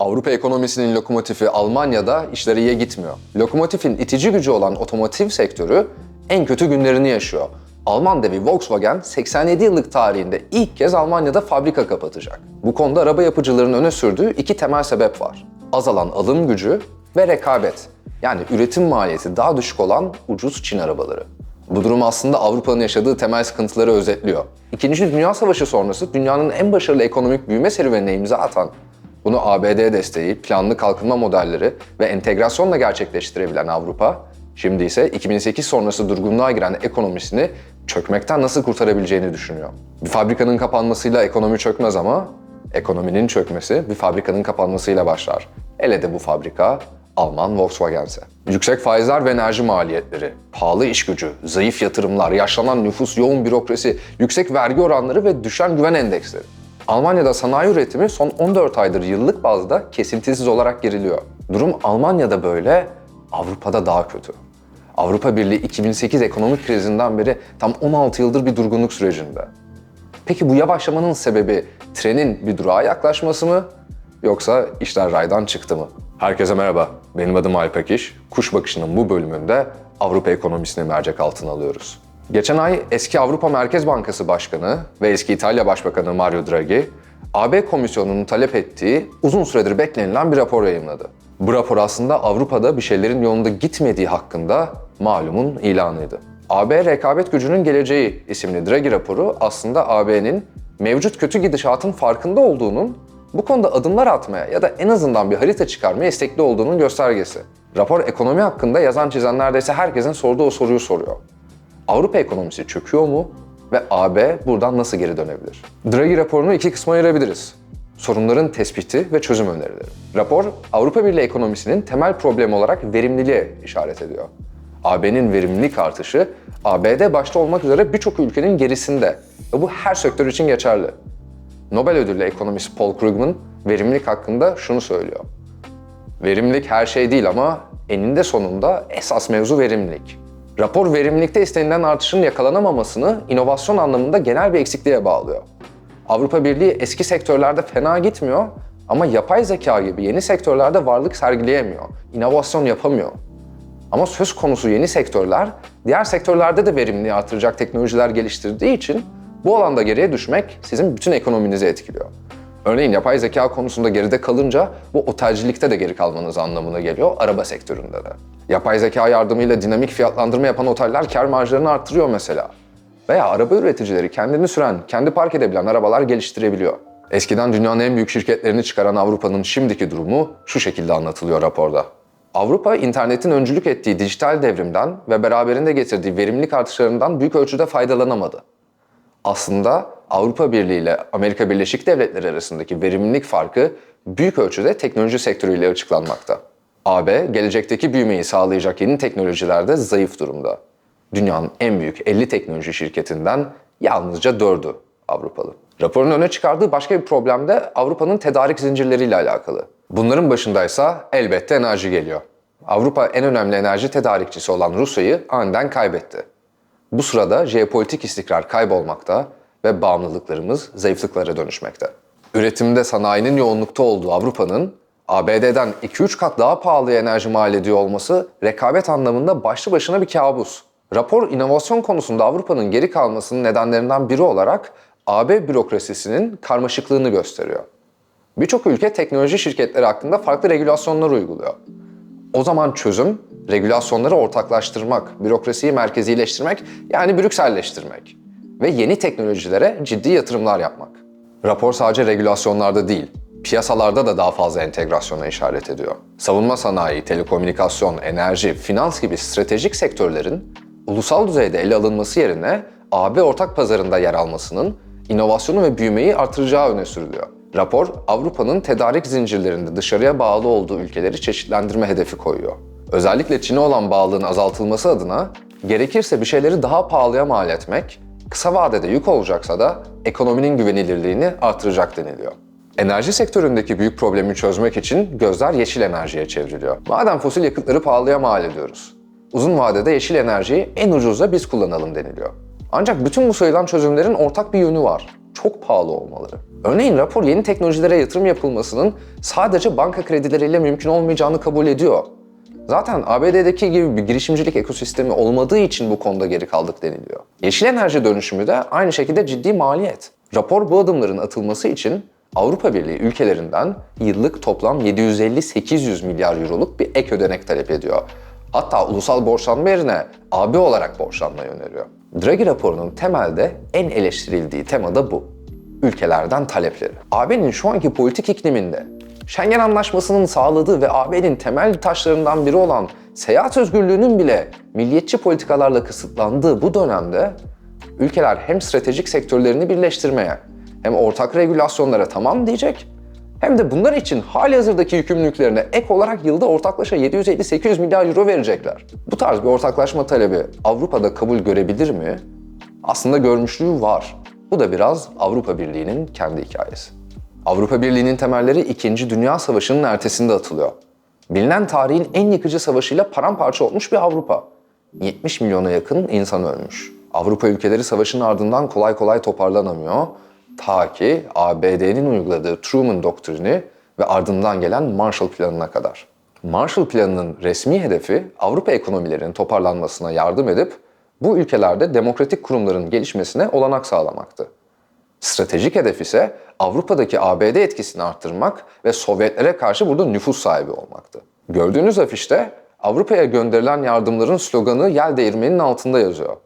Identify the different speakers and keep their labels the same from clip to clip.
Speaker 1: Avrupa ekonomisinin lokomotifi Almanya'da işleri iyiye gitmiyor. Lokomotifin itici gücü olan otomotiv sektörü en kötü günlerini yaşıyor. Alman devi Volkswagen 87 yıllık tarihinde ilk kez Almanya'da fabrika kapatacak. Bu konuda araba yapıcılarının öne sürdüğü iki temel sebep var. Azalan alım gücü ve rekabet. Yani üretim maliyeti daha düşük olan ucuz Çin arabaları. Bu durum aslında Avrupa'nın yaşadığı temel sıkıntıları özetliyor. İkinci Dünya Savaşı sonrası dünyanın en başarılı ekonomik büyüme serüvenine imza atan, bunu ABD desteği, planlı kalkınma modelleri ve entegrasyonla gerçekleştirebilen Avrupa, şimdi ise 2008 sonrası durgunluğa giren ekonomisini çökmekten nasıl kurtarabileceğini düşünüyor. Bir fabrikanın kapanmasıyla ekonomi çökmez ama ekonominin çökmesi bir fabrikanın kapanmasıyla başlar. Hele de bu fabrika Alman Volkswagen'se. Yüksek faizler ve enerji maliyetleri, pahalı iş gücü, zayıf yatırımlar, yaşlanan nüfus, yoğun bürokrasi, yüksek vergi oranları ve düşen güven endeksleri. Almanya'da sanayi üretimi son 14 aydır yıllık bazda kesintisiz olarak geriliyor. Durum Almanya'da böyle, Avrupa'da daha kötü. Avrupa Birliği 2008 ekonomik krizinden beri tam 16 yıldır bir durgunluk sürecinde. Peki bu yavaşlamanın sebebi trenin bir durağa yaklaşması mı? Yoksa işler raydan çıktı mı? Herkese merhaba, benim adım Alp Akiş. Kuş Bakışı'nın bu bölümünde Avrupa ekonomisini mercek altına alıyoruz. Geçen ay eski Avrupa Merkez Bankası Başkanı ve eski İtalya Başbakanı Mario Draghi, AB Komisyonu'nun talep ettiği uzun süredir beklenilen bir rapor yayınladı. Bu rapor aslında Avrupa'da bir şeylerin yolunda gitmediği hakkında malumun ilanıydı. AB Rekabet Gücünün Geleceği isimli Draghi raporu aslında AB'nin mevcut kötü gidişatın farkında olduğunun bu konuda adımlar atmaya ya da en azından bir harita çıkarmaya istekli olduğunun göstergesi. Rapor ekonomi hakkında yazan çizen neredeyse herkesin sorduğu o soruyu soruyor. Avrupa ekonomisi çöküyor mu ve AB buradan nasıl geri dönebilir? Draghi raporunu iki kısma ayırabiliriz. Sorunların tespiti ve çözüm önerileri. Rapor, Avrupa Birliği ekonomisinin temel problemi olarak verimliliğe işaret ediyor. AB'nin verimlilik artışı, ABD başta olmak üzere birçok ülkenin gerisinde ve bu her sektör için geçerli. Nobel ödüllü ekonomist Paul Krugman verimlilik hakkında şunu söylüyor. Verimlilik her şey değil ama eninde sonunda esas mevzu verimlilik. Rapor verimlilikte istenilen artışın yakalanamamasını inovasyon anlamında genel bir eksikliğe bağlıyor. Avrupa Birliği eski sektörlerde fena gitmiyor ama yapay zeka gibi yeni sektörlerde varlık sergileyemiyor, inovasyon yapamıyor. Ama söz konusu yeni sektörler, diğer sektörlerde de verimliliği artıracak teknolojiler geliştirdiği için bu alanda geriye düşmek sizin bütün ekonominizi etkiliyor. Örneğin yapay zeka konusunda geride kalınca bu otelcilikte de geri kalmanız anlamına geliyor, araba sektöründe de. Yapay zeka yardımıyla dinamik fiyatlandırma yapan oteller kar marjlarını arttırıyor mesela. Veya araba üreticileri kendini süren, kendi park edebilen arabalar geliştirebiliyor. Eskiden dünyanın en büyük şirketlerini çıkaran Avrupa'nın şimdiki durumu şu şekilde anlatılıyor raporda. Avrupa, internetin öncülük ettiği dijital devrimden ve beraberinde getirdiği verimlilik artışlarından büyük ölçüde faydalanamadı. Aslında Avrupa Birliği ile Amerika Birleşik Devletleri arasındaki verimlilik farkı büyük ölçüde teknoloji sektörüyle açıklanmakta. AB, gelecekteki büyümeyi sağlayacak yeni teknolojilerde zayıf durumda. Dünyanın en büyük 50 teknoloji şirketinden yalnızca 4'ü Avrupalı. Raporun öne çıkardığı başka bir problem de Avrupa'nın tedarik zincirleriyle alakalı. Bunların başındaysa elbette enerji geliyor. Avrupa en önemli enerji tedarikçisi olan Rusya'yı aniden kaybetti. Bu sırada jeopolitik istikrar kaybolmakta ve bağımlılıklarımız zayıflıklara dönüşmekte. Üretimde sanayinin yoğunlukta olduğu Avrupa'nın ABD'den 2-3 kat daha pahalı enerji mal ediyor olması rekabet anlamında başlı başına bir kabus. Rapor inovasyon konusunda Avrupa'nın geri kalmasının nedenlerinden biri olarak AB bürokrasisinin karmaşıklığını gösteriyor. Birçok ülke teknoloji şirketleri hakkında farklı regülasyonlar uyguluyor. O zaman çözüm regülasyonları ortaklaştırmak, bürokrasiyi merkezileştirmek yani Brükselleştirmek ve yeni teknolojilere ciddi yatırımlar yapmak. Rapor sadece regülasyonlarda değil, piyasalarda da daha fazla entegrasyona işaret ediyor. Savunma sanayi, telekomünikasyon, enerji, finans gibi stratejik sektörlerin ulusal düzeyde ele alınması yerine AB ortak pazarında yer almasının inovasyonu ve büyümeyi artıracağı öne sürülüyor. Rapor, Avrupa'nın tedarik zincirlerinde dışarıya bağlı olduğu ülkeleri çeşitlendirme hedefi koyuyor. Özellikle Çin'e olan bağlılığın azaltılması adına gerekirse bir şeyleri daha pahalıya mal etmek, kısa vadede yük olacaksa da ekonominin güvenilirliğini artıracak deniliyor. Enerji sektöründeki büyük problemi çözmek için gözler yeşil enerjiye çevriliyor. Madem fosil yakıtları pahalıya mal ediyoruz, uzun vadede yeşil enerjiyi en ucuzda biz kullanalım deniliyor. Ancak bütün bu sayılan çözümlerin ortak bir yönü var. Çok pahalı olmaları. Örneğin rapor yeni teknolojilere yatırım yapılmasının sadece banka kredileriyle mümkün olmayacağını kabul ediyor. Zaten ABD'deki gibi bir girişimcilik ekosistemi olmadığı için bu konuda geri kaldık deniliyor. Yeşil enerji dönüşümü de aynı şekilde ciddi maliyet. Rapor bu adımların atılması için Avrupa Birliği ülkelerinden yıllık toplam 750-800 milyar euroluk bir ek ödenek talep ediyor. Hatta ulusal borçlanma yerine AB olarak borçlanmayı öneriyor. Draghi raporunun temelde en eleştirildiği tema da bu. Ülkelerden talepleri. AB'nin şu anki politik ikliminde Schengen Anlaşması'nın sağladığı ve AB'nin temel taşlarından biri olan seyahat özgürlüğünün bile milliyetçi politikalarla kısıtlandığı bu dönemde ülkeler hem stratejik sektörlerini birleştirmeye hem ortak regülasyonlara tamam diyecek hem de bunlar için hali hazırdaki yükümlülüklerine ek olarak yılda ortaklaşa 750-800 milyar euro verecekler. Bu tarz bir ortaklaşma talebi Avrupa'da kabul görebilir mi? Aslında görmüşlüğü var. Bu da biraz Avrupa Birliği'nin kendi hikayesi. Avrupa Birliği'nin temelleri 2. Dünya Savaşı'nın ertesinde atılıyor. Bilinen tarihin en yıkıcı savaşıyla paramparça olmuş bir Avrupa. 70 milyona yakın insan ölmüş. Avrupa ülkeleri savaşın ardından kolay kolay toparlanamıyor. Ta ki ABD'nin uyguladığı Truman doktrini ve ardından gelen Marshall Planı'na kadar. Marshall Planı'nın resmi hedefi Avrupa ekonomilerinin toparlanmasına yardım edip bu ülkelerde demokratik kurumların gelişmesine olanak sağlamaktı. Stratejik hedef ise Avrupa'daki ABD etkisini arttırmak ve Sovyetlere karşı burada nüfus sahibi olmaktı. Gördüğünüz afişte Avrupa'ya gönderilen yardımların sloganı yel değirmeninin altında yazıyor.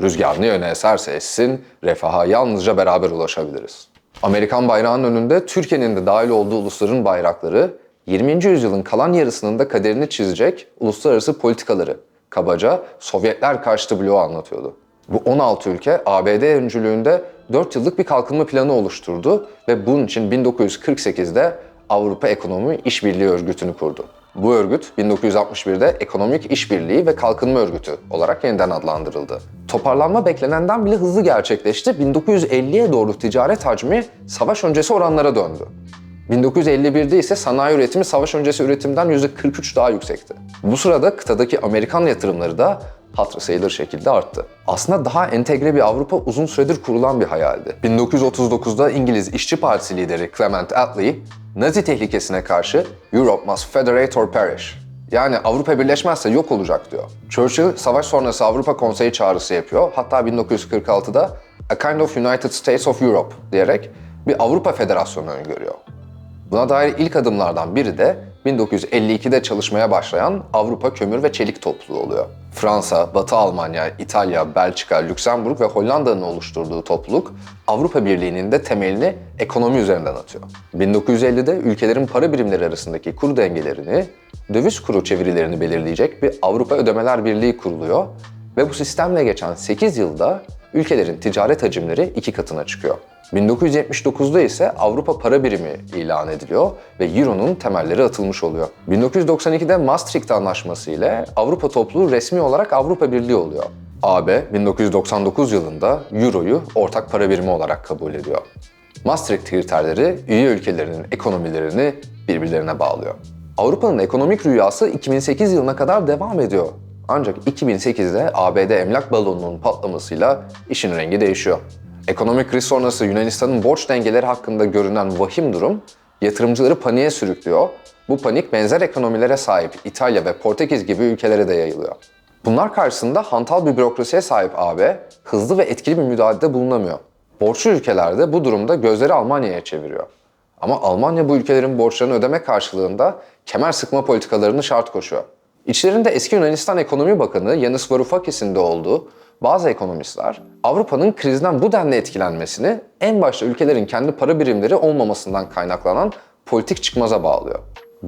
Speaker 1: Rüzgar ne yöne eserse essin, refaha yalnızca beraber ulaşabiliriz. Amerikan bayrağının önünde Türkiye'nin de dahil olduğu ulusların bayrakları 20. yüzyılın kalan yarısının da kaderini çizecek uluslararası politikaları, kabaca Sovyetler karşıtı bloğu anlatıyordu. Bu 16 ülke ABD öncülüğünde 4 yıllık bir kalkınma planı oluşturdu ve bunun için 1948'de Avrupa Ekonomi İşbirliği Örgütü'nü kurdu. Bu örgüt 1961'de Ekonomik İşbirliği ve Kalkınma Örgütü olarak yeniden adlandırıldı. Toparlanma beklenenden bile hızlı gerçekleşti. 1950'ye doğru ticaret hacmi savaş öncesi oranlara döndü. 1951'de ise sanayi üretimi savaş öncesi üretimden %43 daha yüksekti. Bu sırada kıtadaki Amerikan yatırımları da hatırı sayılır şekilde arttı. Aslında daha entegre bir Avrupa uzun süredir kurulan bir hayaldi. 1939'da İngiliz İşçi Partisi lideri Clement Attlee, Nazi tehlikesine karşı Europe must federate or perish. Yani Avrupa birleşmezse yok olacak diyor. Churchill savaş sonrası Avrupa Konseyi çağrısı yapıyor. Hatta 1946'da A kind of United States of Europe diyerek bir Avrupa Federasyonu öngörüyor. Buna dair ilk adımlardan biri de 1952'de çalışmaya başlayan Avrupa Kömür ve Çelik Topluluğu oluyor. Fransa, Batı Almanya, İtalya, Belçika, Lüksemburg ve Hollanda'nın oluşturduğu topluluk Avrupa Birliği'nin de temelini ekonomi üzerinden atıyor. 1950'de ülkelerin para birimleri arasındaki kur dengelerini, döviz kuru çevirilerini belirleyecek bir Avrupa Ödemeler Birliği kuruluyor ve bu sistemle geçen 8 yılda ülkelerin ticaret hacimleri iki katına çıkıyor. 1979'da ise Avrupa Para Birimi ilan ediliyor ve Euro'nun temelleri atılmış oluyor. 1992'de Maastricht Anlaşması ile Avrupa topluluğu resmi olarak Avrupa Birliği oluyor. AB 1999 yılında Euro'yu ortak para birimi olarak kabul ediyor. Maastricht kriterleri üye ülkelerinin ekonomilerini birbirlerine bağlıyor. Avrupa'nın ekonomik rüyası 2008 yılına kadar devam ediyor. Ancak 2008'de ABD emlak balonunun patlamasıyla işin rengi değişiyor. Ekonomik kriz sonrası Yunanistan'ın borç dengeleri hakkında görünen vahim durum yatırımcıları paniğe sürüklüyor. Bu panik benzer ekonomilere sahip İtalya ve Portekiz gibi ülkelere de yayılıyor. Bunlar karşısında hantal bir bürokrasiye sahip AB hızlı ve etkili bir müdahalede bulunamıyor. Borçlu ülkelerde bu durumda gözleri Almanya'ya çeviriyor. Ama Almanya bu ülkelerin borçlarını ödeme karşılığında kemer sıkma politikalarını şart koşuyor. İçlerinde eski Yunanistan Ekonomi Bakanı Yanis Varoufakis'in de olduğu bazı ekonomistler Avrupa'nın krizden bu denli etkilenmesini en başta ülkelerin kendi para birimleri olmamasından kaynaklanan politik çıkmaza bağlıyor.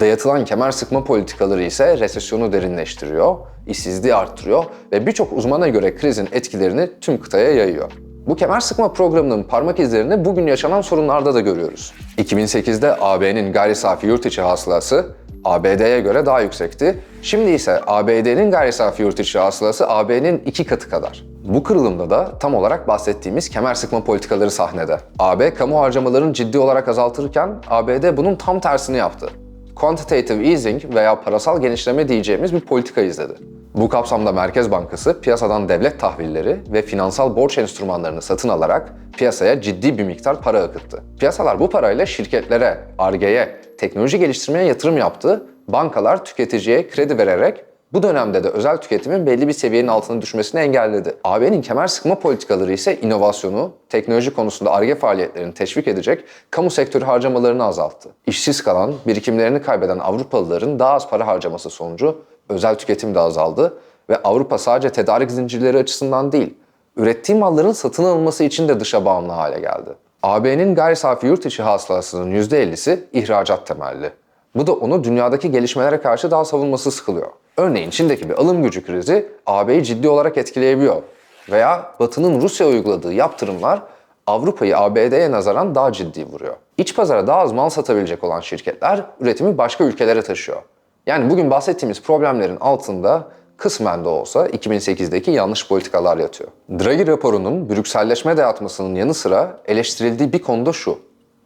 Speaker 1: Dayatılan kemer sıkma politikaları ise resesyonu derinleştiriyor, işsizliği arttırıyor ve birçok uzmana göre krizin etkilerini tüm kıtaya yayıyor. Bu kemer sıkma programının parmak izlerini bugün yaşanan sorunlarda da görüyoruz. 2008'de AB'nin gayri safi yurt içi hasılası ABD'ye göre daha yüksekti. Şimdi ise ABD'nin gayri safi yurt içi hasılası AB'nin iki katı kadar. Bu kırılımda da tam olarak bahsettiğimiz kemer sıkma politikaları sahnede. AB kamu harcamalarını ciddi olarak azaltırken ABD bunun tam tersini yaptı. Quantitative easing veya parasal genişleme diyeceğimiz bir politika izledi. Bu kapsamda Merkez Bankası piyasadan devlet tahvilleri ve finansal borç enstrümanlarını satın alarak piyasaya ciddi bir miktar para akıttı. Piyasalar bu parayla şirketlere, Ar-Ge'ye, teknoloji geliştirmeye yatırım yaptı. Bankalar tüketiciye kredi vererek bu dönemde de özel tüketimin belli bir seviyenin altına düşmesini engelledi. AB'nin kemer sıkma politikaları ise inovasyonu, teknoloji konusunda ARGE faaliyetlerini teşvik edecek kamu sektörü harcamalarını azalttı. İşsiz kalan, birikimlerini kaybeden Avrupalıların daha az para harcaması sonucu özel tüketim de azaldı ve Avrupa sadece tedarik zincirleri açısından değil, ürettiği malların satın alınması için de dışa bağımlı hale geldi. AB'nin gayri safi yurt içi hasılasının %50'si ihracat temelli. Bu da onu dünyadaki gelişmelere karşı daha savunmasız kılıyor. Örneğin Çin'deki bir alım gücü krizi AB'yi ciddi olarak etkileyebiliyor. Veya Batı'nın Rusya'ya uyguladığı yaptırımlar Avrupa'yı ABD'ye nazaran daha ciddi vuruyor. İç pazara daha az mal satabilecek olan şirketler üretimi başka ülkelere taşıyor. Yani bugün bahsettiğimiz problemlerin altında kısmen de olsa 2008'deki yanlış politikalar yatıyor. Draghi raporunun Brükselleşme dayatmasının yanı sıra eleştirildiği bir konuda şu.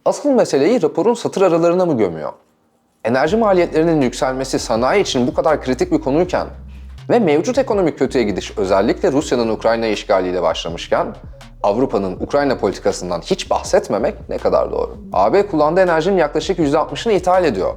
Speaker 1: Asıl meseleyi raporun satır aralarına mı gömüyor? Enerji maliyetlerinin yükselmesi sanayi için bu kadar kritik bir konuyken ve mevcut ekonomik kötüye gidiş özellikle Rusya'nın Ukrayna işgaliyle başlamışken Avrupa'nın Ukrayna politikasından hiç bahsetmemek ne kadar doğru. AB kullandığı enerjinin yaklaşık %60'ını ithal ediyor.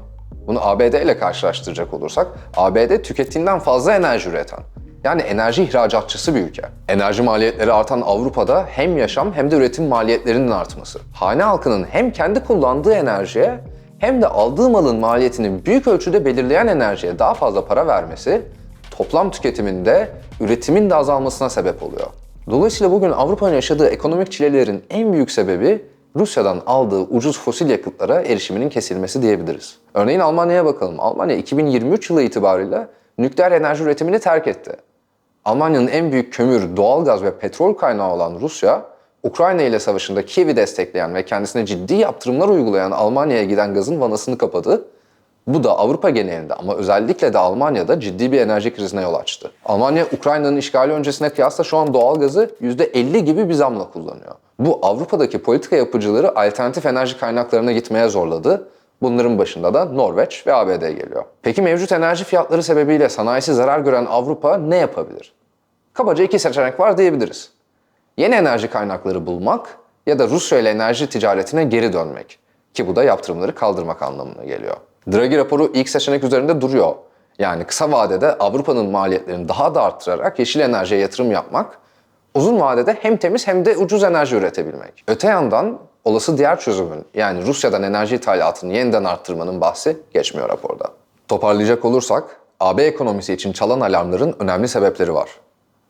Speaker 1: Bunu ABD ile karşılaştıracak olursak ABD tükettiğinden fazla enerji üreten, yani enerji ihracatçısı bir ülke. Enerji maliyetleri artan Avrupa'da hem yaşam hem de üretim maliyetlerinin artması. Hane halkının hem kendi kullandığı enerjiye hem de aldığı malın maliyetinin büyük ölçüde belirleyen enerjiye daha fazla para vermesi toplam tüketiminde üretimin de azalmasına sebep oluyor. Dolayısıyla bugün Avrupa'nın yaşadığı ekonomik çilelerin en büyük sebebi Rusya'dan aldığı ucuz fosil yakıtlara erişiminin kesilmesi diyebiliriz. Örneğin Almanya'ya bakalım. Almanya 2023 yılı itibariyle nükleer enerji üretimini terk etti. Almanya'nın en büyük kömür, doğalgaz ve petrol kaynağı olan Rusya, Ukrayna ile savaşında Kiev'i destekleyen ve kendisine ciddi yaptırımlar uygulayan Almanya'ya giden gazın vanasını kapadı. Bu da Avrupa genelinde ama özellikle de Almanya'da ciddi bir enerji krizine yol açtı. Almanya, Ukrayna'nın işgali öncesine kıyasla şu an doğalgazı %50 gibi bir zamla kullanıyor. Bu Avrupa'daki politika yapıcıları alternatif enerji kaynaklarına gitmeye zorladı. Bunların başında da Norveç ve ABD geliyor. Peki mevcut enerji fiyatları sebebiyle sanayisi zarar gören Avrupa ne yapabilir? Kabaca iki seçenek var diyebiliriz. Yeni enerji kaynakları bulmak ya da Rusya ile enerji ticaretine geri dönmek. Ki bu da yaptırımları kaldırmak anlamına geliyor. Draghi raporu ilk seçenek üzerinde duruyor. Yani kısa vadede Avrupa'nın maliyetlerini daha da arttırarak yeşil enerjiye yatırım yapmak, uzun vadede hem temiz hem de ucuz enerji üretebilmek. Öte yandan olası diğer çözümün yani Rusya'dan enerji ithalatını yeniden arttırmanın bahsi geçmiyor raporda. Toparlayacak olursak, AB ekonomisi için çalan alarmların önemli sebepleri var.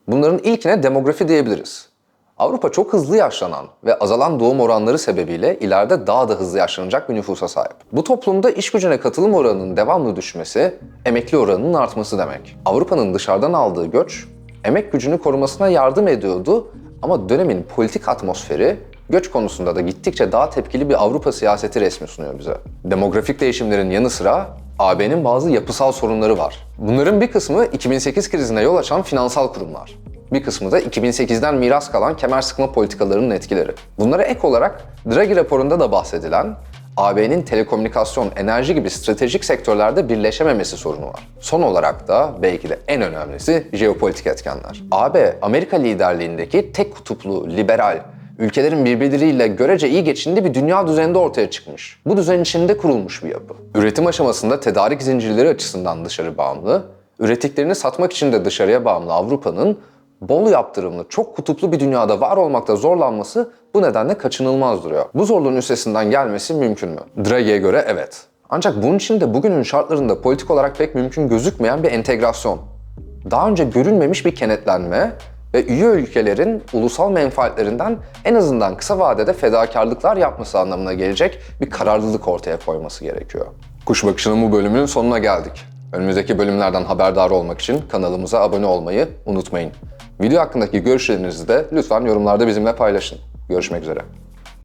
Speaker 1: Bunların ilkine demografi diyebiliriz. Avrupa çok hızlı yaşlanan ve azalan doğum oranları sebebiyle ileride daha da hızlı yaşlanacak bir nüfusa sahip. Bu toplumda iş gücüne katılım oranının devamlı düşmesi, emekli oranının artması demek. Avrupa'nın dışarıdan aldığı göç, emek gücünü korumasına yardım ediyordu ama dönemin politik atmosferi göç konusunda da gittikçe daha tepkili bir Avrupa siyaseti resmi sunuyor bize. Demografik değişimlerin yanı sıra AB'nin bazı yapısal sorunları var. Bunların bir kısmı 2008 krizine yol açan finansal kurumlar. Bir kısmı da 2008'den miras kalan kemer sıkma politikalarının etkileri. Bunlara ek olarak Draghi raporunda da bahsedilen AB'nin telekomünikasyon, enerji gibi stratejik sektörlerde birleşememesi sorunu var. Son olarak da belki de en önemlisi jeopolitik etkenler. AB, Amerika liderliğindeki tek kutuplu, liberal, ülkelerin birbirleriyle görece iyi geçindiği bir dünya düzeninde ortaya çıkmış. Bu düzen içinde kurulmuş bir yapı. Üretim aşamasında tedarik zincirleri açısından dışarı bağımlı, ürettiklerini satmak için de dışarıya bağımlı Avrupa'nın bol yaptırımlı, çok kutuplu bir dünyada var olmakta zorlanması bu nedenle kaçınılmaz duruyor. Bu zorluğun üstesinden gelmesi mümkün mü? Draghi'ye göre evet. Ancak bunun için de bugünün şartlarında politik olarak pek mümkün gözükmeyen bir entegrasyon, daha önce görülmemiş bir kenetlenme ve üye ülkelerin ulusal menfaatlerinden en azından kısa vadede fedakarlıklar yapması anlamına gelecek bir kararlılık ortaya koyması gerekiyor. Kuş Bakışı'nın bu bölümünün sonuna geldik. Önümüzdeki bölümlerden haberdar olmak için kanalımıza abone olmayı unutmayın. Video hakkındaki görüşlerinizi de lütfen yorumlarda bizimle paylaşın. Görüşmek üzere.